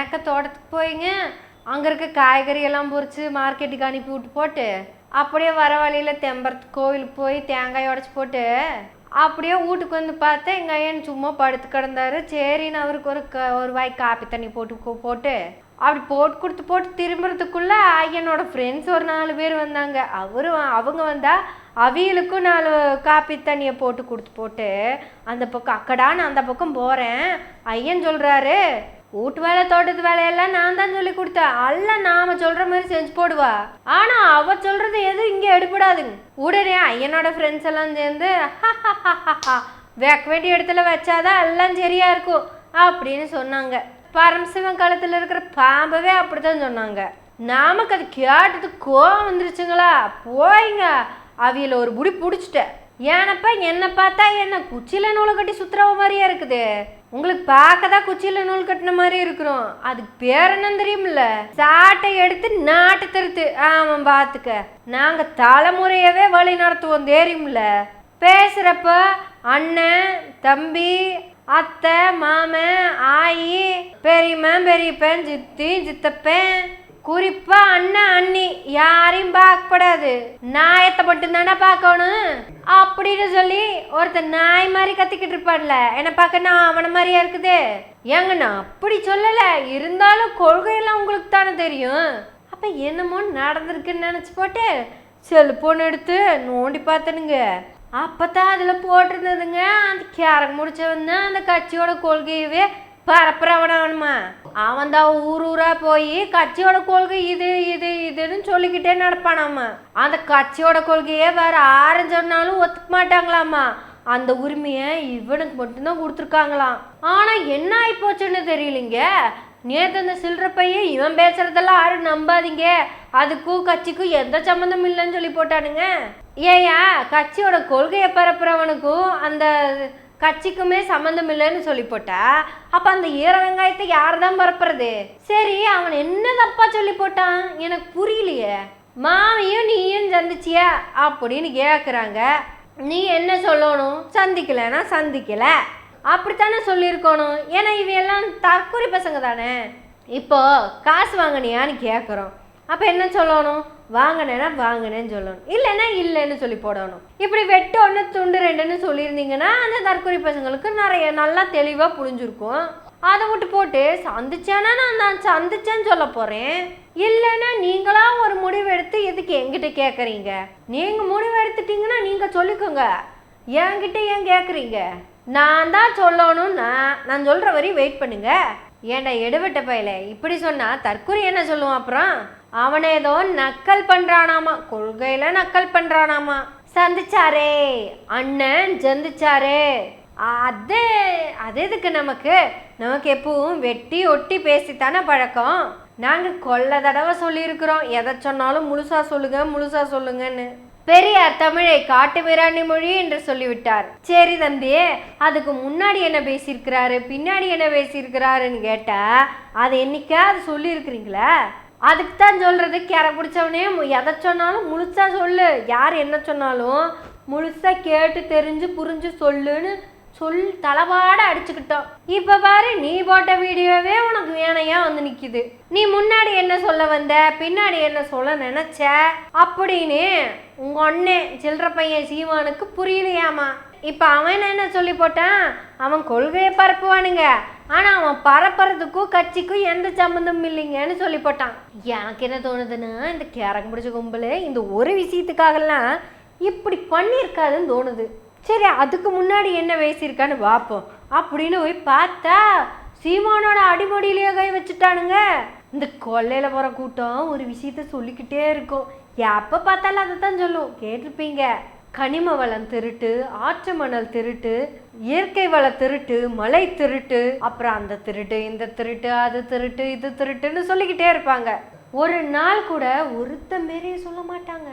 மேக்க தோட்டத்துக்கு போயிங்க. அங்கே இருக்க காய்கறி எல்லாம் பொறிச்சு மார்க்கெட்டுக்கு அனுப்பி விட்டு போட்டு அப்படியே வர வழியில் தெம்பரத்து கோவிலுக்கு போய் தேங்காய் உடச்சி போட்டு அப்படியே வீட்டுக்கு வந்து பார்த்தா எங்கள் ஐயன் சும்மா படுத்து கிடந்தாரு. சரின்னு அவருக்கு ஒரு க ஒரு வாய் காப்பி தண்ணி போட்டு போட்டு அப்படி போட்டு கொடுத்து போட்டு திரும்புறதுக்குள்ள ஐயனோட ஃப்ரெண்ட்ஸ் ஒரு நாலு பேர் வந்தாங்க. அவரும் அவங்க வந்தா அவியலுக்கும் நாலு காப்பி தண்ணியை போட்டு கொடுத்து போட்டு அந்த பக்கம் அக்கடான்னு அந்த பக்கம் போகிறேன் ஐயன் சொல்கிறாரு வீட்டு வேலை தோட்டத்து வேலையெல்லாம் நான் தான் சொல்லி கொடுத்தேன். எல்லாம் நாம சொல்ற மாதிரி செஞ்சு போடுவா. ஆனா அவ சொல்றது எதுவும் இங்க எடுபடாதுங்க. உடனே ஐயனோட ஃப்ரெண்ட்ஸ் எல்லாம் சேர்ந்து வைக்க வேண்டிய இடத்துல வச்சாதான் எல்லாம் சரியா இருக்கும் அப்படின்னு சொன்னாங்க. பரமசிவன் காலத்துல இருக்கிற பாம்பவே அப்படித்தான் சொன்னாங்க. நமக்கு அது கேட்டது கோவம் வந்துருச்சுங்களா? போய்ங்க. அவியல ஒரு முடி பிடிச்சிட்டேன். ஏனப்பா என்னை பார்த்தா என்ன குச்சியில் நூலை கட்டி சுத்துறவ மாதிரியே இருக்குது? உங்களுக்கு பார்க்க தான் குச்சியில் நூல் கட்டின மாதிரி இருக்கிறோம். அதுக்கு பேர் என்னன்னு தெரியுமில்ல? சாட்டை எடுத்து நாட்டு திருத்து ஆமாம் பார்த்துக்க. நாங்கள் தலைமுறையவே வழி நடத்துவோம் தெரியுமில்ல? பேசுகிறப்ப அண்ணன் தம்பி அத்தை மாமன் ஆயி பெரியம்மன் பெரியப்பன் சித்தி சித்தப்பன் குறிப்பா அண்ணன் அண்ணி யாரையும் பார்க்கப்படாது. நாயத்தை மட்டும்தானே பார்க்கணும். அப்படின்னு சொல்லி ஒருத்தன் நாய் மாதிரி கத்திக்கிட்டு இருப்பான்ல என்ன பார்க்க நான் அவனை மாதிரியா இருக்குது? ஏங்க நான் அப்படி சொல்லல. இருந்தாலும் கொள்கையெல்லாம் உங்களுக்கு தானே தெரியும். அப்ப என்னமோ நடந்திருக்குன்னு நினைச்சு போட்டு செல்போன் எடுத்து நோண்டி பார்த்தனுங்க. அப்பதான் அதுல போட்டிருந்ததுங்க. அந்த கேரக் முடிச்சவன் தான் அந்த கட்சியோட கொள்கையவே பரப்புறவனவனுமா அவன் தான் ஊர் ஊரா போய் கட்சியோட கொள்கை இது இது இதுன்னு சொல்லிக்கிட்டே நடப்பானாமா? அந்த கட்சியோட கொள்கையே வேற யாரும் சொன்னாலும் ஒத்துக்க மாட்டாங்களாமா? அந்த உரிமையை இவனுக்கு மட்டும்தான் கொடுத்துருக்காங்களாம். ஆனா என்ன ஆயிப்போச்சுன்னு தெரியலிங்க? நேற்று அந்த சில்லற பையன் இவன் பேசுறதெல்லாம் யாரும் நம்பாதீங்க. அதுக்கும் கட்சிக்கும் எந்த சம்மந்தம் இல்லைன்னு சொல்லி போட்டானுங்க. ஏயா கட்சியோட கொள்கையை பரப்புறவனுக்கும் அந்த கட்சிக்குமே சம்மந்தம் இல்லைன்னு சொல்லி போட்டா அப்ப அந்த ஈர வெங்காயத்தை யார் தான் பரப்புறது? சரி அவன் என்ன தப்பா சொல்லி போட்டான் எனக்கு புரியலையே. மாமியும் நீயும் சந்திச்சியா? அப்படின்னு கேட்குறாங்க நீ என்ன சொல்லணும்? சந்திக்கலைன்னா சந்திக்கல. அப்படித்தானே சொல்லியிருக்கணும்? ஏன்னா இவையெல்லாம் தற்கொலை பசங்க தானே. இப்போ காசு வாங்கினியான்னு கேட்குறோம் அப்போ என்ன சொல்லணும்? வாங்கினேன்னா வாங்கினேன்னு சொல்லணும். இல்லைன்னா இல்லைன்னு சொல்லி போடணும். இப்படி வெட்டு ஒன்று துண்டு ரெண்டுன்னு சொல்லியிருந்தீங்கன்னா அந்த தற்கொலை பசங்களுக்கு நிறைய நல்லா தெளிவாக புரிஞ்சிருக்கும். அதை விட்டு போட்டு சந்திச்சேன்னா நான் நான் சந்திச்சேன்னு சொல்ல போகிறேன் இல்லைன்னா நீங்களா ஒரு முடிவு எடுத்து எதுக்கு எங்கிட்ட கேட்குறீங்க நீங்கள் முடிவு எடுத்துட்டீங்கன்னா நீங்கள் சொல்லிக்கோங்க. என்கிட்ட ஏன் கேட்குறீங்க நான் தான் சொல்லணும்னா நான் சொல்கிற வரையும் வெயிட் பண்ணுங்க. ஏன்டா எடுவட்ட பயல? இப்படி சொன்னால் தற்கொலை என்ன சொல்லுவான் அப்புறம்? அவனை ஏதோ நக்கல் பண்றானாமா கொள்கையில நக்கல் பண்றானாமா. சந்திச்சாரே அண்ணன் சந்திச்சாரே அதே அது எதுக்கு நமக்கு? நமக்கு எப்பவும் வெட்டி ஒட்டி பேசித்தானே பழக்கம். நாங்கள் கொள்ள தடவை சொல்லியிருக்கிறோம். எதை சொன்னாலும் முழுசா சொல்லுங்க முழுசா சொல்லுங்கன்னு. பெரியார் தமிழை காட்டு வீராணி மொழி என்று சொல்லிவிட்டார். சரி தம்பி அதுக்கு முன்னாடி என்ன பேசியிருக்கிறாரு பின்னாடி என்ன பேசியிருக்கிறாருன்னு கேட்டா அது என்னைக்காவது சொல்லியிருக்கிறீங்களா? அதுக்கு தான் சொல்கிறது கரை பிடிச்சவனே எதை சொன்னாலும் முழுசா சொல்லு. யார் என்ன சொன்னாலும் முழுசா கேட்டு தெரிஞ்சு புரிஞ்சு சொல்லுன்னு சொல் தளபாட அடிச்சுக்கிட்டோம். இப்போ பாரு நீ போட்ட வீடியோவே உனக்கு வேணையா வந்து நிற்கிது நீ முன்னாடி என்ன சொல்ல வந்த பின்னாடி என்ன சொல்ல நினச்ச? அப்படின்னு உங்க அண்ணன் சில்லற பையன் சீவானுக்கு புரியலையாமா? இப்போ அவன் என்ன சொல்லி போட்டான்? அவன் கொள்கையை பரப்புவானுங்க. ஆனால் அவன் பரப்புறதுக்கும் கட்சிக்கும் எந்த சம்மந்தமும் இல்லைங்கன்னு சொல்லி போட்டான். எனக்கு என்ன தோணுதுன்னா இந்த கேரகம் பிடிச்ச கும்பல் இந்த ஒரு விஷயத்துக்காகலாம் இப்படி பண்ணியிருக்காதுன்னு தோணுது. சரி அதுக்கு முன்னாடி என்ன பேசியிருக்கான்னு பார்ப்போம். அப்படின்னு போய் பார்த்தா சீமானோட அடிமடியிலேயே கை வச்சுட்டானுங்க. இந்த கொள்ளையில் போகிற கூட்டம் ஒரு விஷயத்த சொல்லிக்கிட்டே இருக்கும். எப்போ பார்த்தாலும் அதை தான் சொல்லும். கேட்டிருப்பீங்க. கனிம வளம் திருட்டு ஆற்று மணல் திருட்டு இயற்கை வள திருட்டு மலை திருட்டு அப்புறம் அந்த திருட்டு இந்த திருட்டு அது திருட்டு இது திருட்டுன்னு சொல்லிக்கிட்டே இருப்பாங்க. ஒரு நாள் கூட ஒருத்த மாரியும் சொல்ல மாட்டாங்க.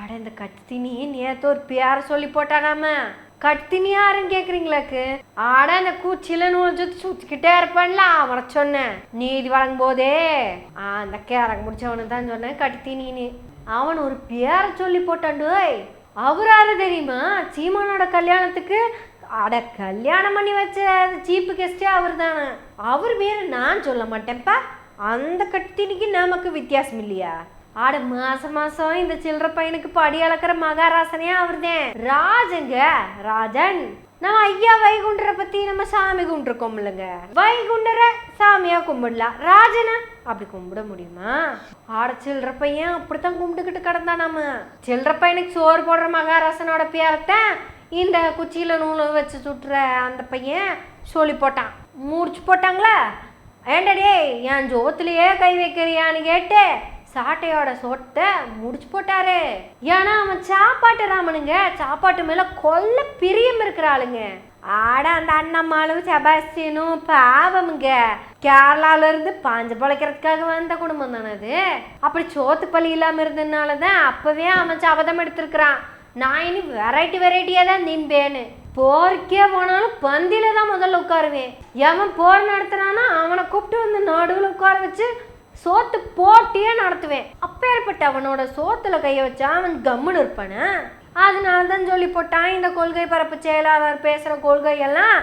அட இந்த கத்தினி நேத்து ஒரு பேர சொல்லி போட்டானாம. கத்தினி யாருன்னு கேக்குறீங்களாக்கு? ஆட இந்த கூச்சில நூல் சுத்திக்கிட்டே இருப்பான்ல அவனை சொன்னேன். நீதி வழங்கும் போதே அந்த கேரக முடிச்சவனு தான் சொன்னேன் கத்தினின்னு அவன் ஒரு பேரை சொல்லி போட்டாண்டு அவர் தெரியுமா? சீமானோட கல்யாணத்துக்கு அட கல்யாணம் பண்ணி வச்ச சீப்பு கெஸ்டே அவர் தானே. அவர் பேர் நான் சொல்ல மாட்டேன்ப்பா. அந்த கட்டினிக்கு நமக்கு வித்தியாசம் இல்லையா? ஆட மாசம் மாசம் இந்த சில்லற பையனுக்கு படி அளக்கிற மகாராசனே அவர்தான் ராஜங்க ராஜன். நம்ம ஐயா வைகுண்டரை பத்தி நம்ம சாமி கும்பிட்டுருக்கோம் இல்லைங்க. வைகுண்டரை சாமியா கும்பிடலாம். ராஜனை அப்படி கும்பிட முடியுமா? ஆட சில்லற பையன் அப்படித்தான் கும்பிட்டுக்கிட்டு கிடந்தான் நம்ம சில்லற பையனுக்கு சோறு போடுற மகாராசனோட பேரத்தான் இந்த குச்சியில நூலை வச்சு சுட்டுற அந்த பையன் சொல்லி போட்டான். மூடிச்சு போட்டாங்களா? ஏண்டடே என் ஜோத்துலயே கை வைக்கிறியான்னு கேட்டு சாட்டையோட சொட்டை முடிச்சு போட்டாரு. ஏன்னா அவன் சாப்பாட்டு ராமனுங்க. சாப்பாட்டு மேல கொல்ல பிரியம் இருக்கிற ஆளுங்க. ஆட அந்த அண்ணம்மாளும் செபாஸ்டினும் பாவமுங்க. கேரளால இருந்து பாஞ்சு பழைக்கிறதுக்காக வந்த குடும்பம் தானே அது? அப்படி சோத்து பள்ளி இல்லாம இருந்ததுனால தான் அப்பவே அவன் சபதம் எடுத்திருக்கிறான். நான் இனி வெரைட்டி வெரைட்டியாக தான் நின்பேன்னு. போருக்கே போனாலும் பந்தியில தான் முதல்ல உட்காருவேன். எவன் போர் நடத்துறானா அவனை கூப்பிட்டு வந்து நடுவில் உட்கார வச்சு சோத்து போட்டியே நடத்துவேன். அப்பேற்பட்ட அவனோட சோத்துல கைய வச்சா அவன் கம்முன்னு இருப்பானே. அதனால தான் சொல்லி போட்டான் இந்த கொள்கை பரப்பு செயலாளர் பேசுகிற கொள்கையெல்லாம்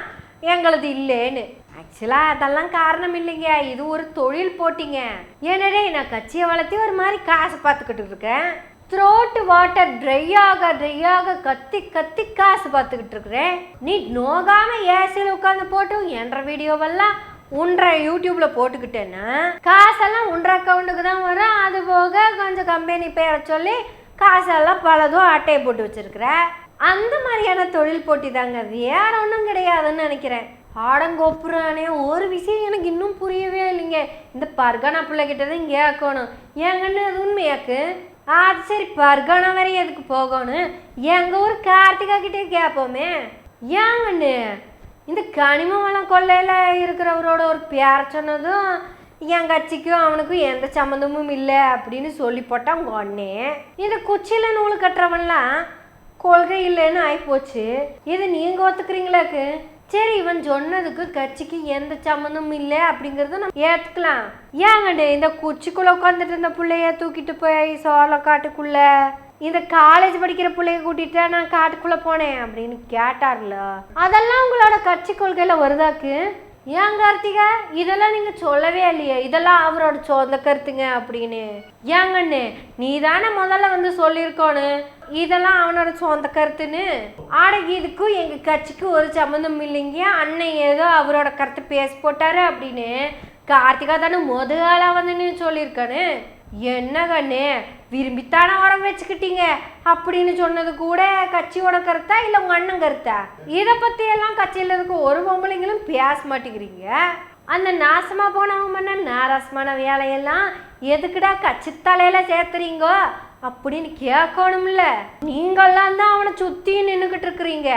எங்களது இல்லைன்னு. ஆக்சுவலாக அதெல்லாம் காரணம் இல்லைங்க. இது ஒரு தொழில் போட்டிங்க. ஏன்னடே நான் கட்சியை வளர்த்தி ஒரு மாதிரி காசு பார்த்துக்கிட்டு இருக்கேன். த்ரோட்டு வாட்டர் ட்ரை ஆக ட்ரை ஆக கத்தி கத்தி காசு பார்த்துக்கிட்டு இருக்கிறேன். நீ நோகாம ஏசியில் உட்காந்து போட்டு என்ற வீடியோவெல்லாம் உன்ற யூடியூப்ல போட்டுக்கிட்டேன்னா காசெல்லாம் உன்ற அக்கௌண்ட்டுக்கு தான் வரும். அது போக கொஞ்சம் கம்பெனி பேரை சொல்லி காசெல்லாம் பலதும் அட்டையை போட்டு வச்சிருக்கிற அந்த மாதிரியான தொழில் போட்டி தாங்க. வேற ஒன்றும் கிடையாதுன்னு நினைக்கிறேன். ஆடங்கோப்புறானே ஒரு விஷயம் எனக்கு இன்னும் புரியவே இல்லைங்க. இந்த பர்கனா பிள்ளைகிட்ட தான் கேட்கணும் ஏங்கன்னு அது உண்மையாக்கு? அது சரி பர்கனா வரை எதுக்கு போகணும்? எங்கள் ஊர் கார்த்திகா கிட்டே கேட்போமே ஏங்கண்ணு இந்த கனிம வளம் கொள்ளையில் இருக்கிறவரோட ஒரு பேர் சொன்னதும் என் கட்சிக்கும் அவனுக்கும் எந்த சம்மந்தமும் இல்லை அப்படின்னு சொல்லி போட்டான் உங்கள் அண்ணே. இந்த குச்சியில் நூல் கட்டுறவன்லாம் கொள்கை இல்லைன்னு ஆயிப்போச்சு. இது நீங்கள் ஒத்துக்கிறீங்களாக்கு? சரி இவன் சொன்னதுக்கு கட்சிக்கு எந்த சம்மந்தமும் இல்லை அப்படிங்கிறத நம்ம ஏற்றுக்கலாம் ஏங்கண்டு இந்த குச்சிக்குள்ளே உட்காந்துட்டு இருந்த பிள்ளைய தூக்கிட்டு போய் சோள காட்டுக்குள்ள இந்த காலேஜ் படிக்கிற பிள்ளைய கூட்டிட்டு நான் காட்டுக்குள்ள போனேன் அப்படின்னு கேட்டார்ல. அதெல்லாம் உங்களோட கட்சி கொள்கையில வருதாக்கு ஏன் கார்த்திகா? இதெல்லாம் நீங்க சொல்லவே இல்லையே. இதெல்லாம் அவரோட சொந்த கருத்துங்க அப்படின்னு. ஏங்கண்ணு நீ தானே முதல்ல வந்து சொல்லியிருக்கோன்னு? இதெல்லாம் அவனோட சொந்த கருத்துன்னு? ஆட இதுக்கும் எங்க கட்சிக்கு ஒரு சம்மந்தம் இல்லைங்க. அண்ணன் ஏதோ அவரோட கருத்தை பேசி போட்டாரு அப்படின்னு. கார்த்திகா தானே முத வந்து நீ சொல்லியிருக்கானு? என்ன கண்ணு விரும்பித்தானே வரம் வச்சுக்கிட்டீங்க? அப்படின்னு சொன்னது கூட கட்சியோட கருத்தா இல்லை உங்க அண்ணன் கருத்தா? இதை பத்தி எல்லாம் கட்சியில் இருக்க ஒரு பொம்பளைங்களும் பேச மாட்டேங்கிறீங்க. அந்த நாசமா போனவங்க பண்ண நாராசமான வேலையெல்லாம் எதுக்குடா கட்சி தலையில சேர்த்துறீங்கோ? அப்படின்னு கேட்கணும்ல. நீங்கள்லாம் தான் அவனை சுத்தி நின்றுக்கிட்டு இருக்கிறீங்க.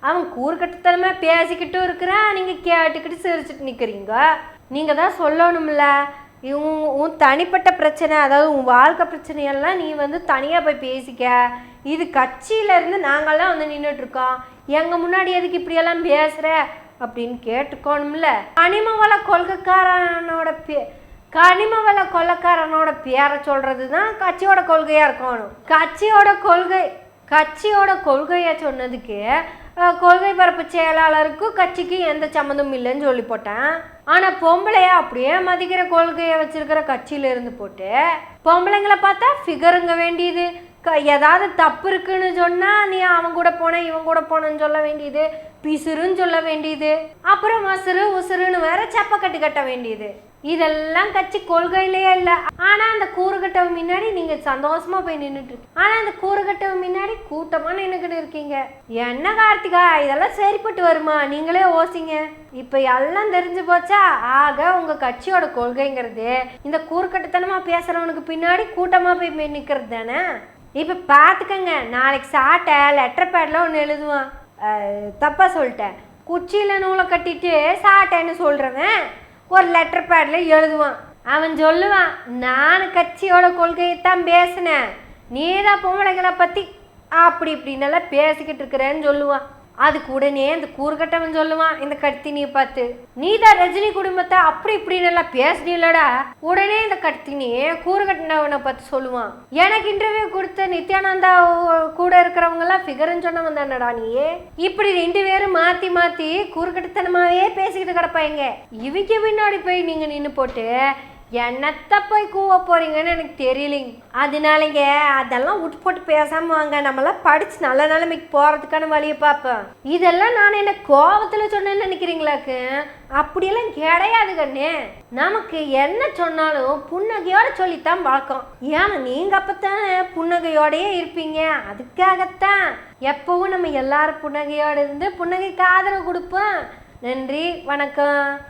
அவன் கூறுகட்டத்தனமா பேசிக்கிட்டும் இருக்கிறான். நீங்க கேட்டுக்கிட்டு சிரிச்சிட்டு நிக்கிறீங்க. நீங்க தான் சொல்லணும்ல. இவங்க உன் தனிப்பட்ட பிரச்சனை அதாவது உன் வாழ்க்கை பிரச்சனையெல்லாம் நீ வந்து தனியாக போய் பேசிக்க. இது கட்சியிலேருந்து நாங்கள்லாம் வந்து நின்றுட்டுருக்கோம் எங்கள் முன்னாடி எதுக்கு இப்படியெல்லாம் பேசுகிற அப்படின்னு கேட்டுக்கோணும்ல. கனிம வள கொள்கைக்காரனோட பே கனிம வள கொள்ளைக்காரனோட பேரை சொல்கிறது தான் கட்சியோட கொள்கையாக இருக்கணும். கட்சியோட கொள்கை கட்சியோட கொள்கையை சொன்னதுக்கு கொள்கை பரப்பு செயலாளருக்கும் கட்சிக்கு எந்த சம்மந்தமும் இல்லைன்னு சொல்லி போட்டேன். ஆனால் பொம்பளைய அப்படியே மதிக்கிற கொள்கையை வச்சிருக்கிற கட்சியில இருந்து போட்டு பொம்பளைங்களை பார்த்தா ஃபிகருங்க வேண்டியது. க ஏதாவது தப்பு இருக்குன்னு சொன்னால் நீ அவன் கூட போன இவன் கூட போனேன்னு சொல்ல வேண்டியது. பிசுறுன்னு சொல்ல வேண்டியது. அப்புறம் மசுறு உசுறுன்னு வேற கட்டி கட்ட வேண்டியது. இதெல்லாம் கட்சி கொள்கையிலேயே இல்லை. ஆனால் அந்த கூறுகட்டவ முன்னாடி நீங்கள் சந்தோஷமாக போய் நின்றுட்டு இருக்கீங்க. ஆனா அந்த கூறுகட்டவ முன்னாடி கூட்டமாக நின்றுக்கிட்டு இருக்கீங்க. என்ன கார்த்திகா இதெல்லாம் சரிப்பட்டு வருமா? நீங்களே ஓசிங்க இப்போ எல்லாம் தெரிஞ்சு போச்சா? ஆக உங்கள் கட்சியோட கொள்கைங்கிறது இந்த கூறுகட்டத்தனமாக பேசுகிறவனுக்கு பின்னாடி கூட்டமாக போய் நிற்கிறது தானே? இப்போ பார்த்துக்கங்க நாளைக்கு சாட்டை லெட்டர் பேட்ல ஒன்று எழுதுவான். தப்பாக சொல்லிட்டேன். குச்சியில் நூலை கட்டிட்டு சாட்டைன்னு சொல்கிறவன் ஒரு லெட்டர் பேடில் எழுதுவான். அவன் சொல்லுவான் நான் கட்சியோட கொள்கையைத்தான் பேசினேன். நீ தான் பொம்பளைங்களை பற்றி அப்படி இப்படின்னெல்லாம் பேசிக்கிட்டு இருக்கிறேன்னு சொல்லுவான். அதுக்கு உடனே அந்த கூறுகட்டவன் சொல்லுவான் இந்த கத்தினியை பார்த்து நீ தான் ரஜினி குடும்பத்தை அப்படி இப்படின்னு எல்லாம் பேசுனீலடா. உடனே இந்த கத்தினி கூறுகட்டினவனை பார்த்து சொல்லுவான் எனக்கு இன்டர்வியூ கொடுத்த நித்யானந்தா கூட இருக்கிறவங்க எல்லாம் ஃபிகர்னு சொன்னவன் தானடா நீ இப்படி ரெண்டு பேரும் மாத்தி மாத்தி கூறுகட்டத்தனமாவே பேசிக்கிட்டு கிடப்பாங்க இவங்க பின்னாடி போய் நீங்க நின்று போட்டு என்னத்த போய் கூவ போறீங்கன்னு எனக்கு தெரியலைங்க அதனாலங்க அதெல்லாம் விட்டு போட்டு பேசாம வாங்க. நம்மளாம் படிச்சு நல்ல நிலைமைக்கு போறதுக்கான வழியை பார்ப்போம் இதெல்லாம் நான் என்ன கோபத்துல சொன்னேன்னு நினைக்கிறீங்களாக்கு? அப்படியெல்லாம் கிடையாது கண்ணு நமக்கு என்ன சொன்னாலும் புன்னகையோட சொல்லித்தான் வழக்கம் ஏன்னா நீங்க அப்பத்தான் புன்னகையோடயே இருப்பீங்க. அதுக்காகத்தான் எப்பவும் நம்ம எல்லாரும் புன்னகையோட இருந்து புன்னகைக்கு ஆதரவு கொடுப்போம். நன்றி வணக்கம்.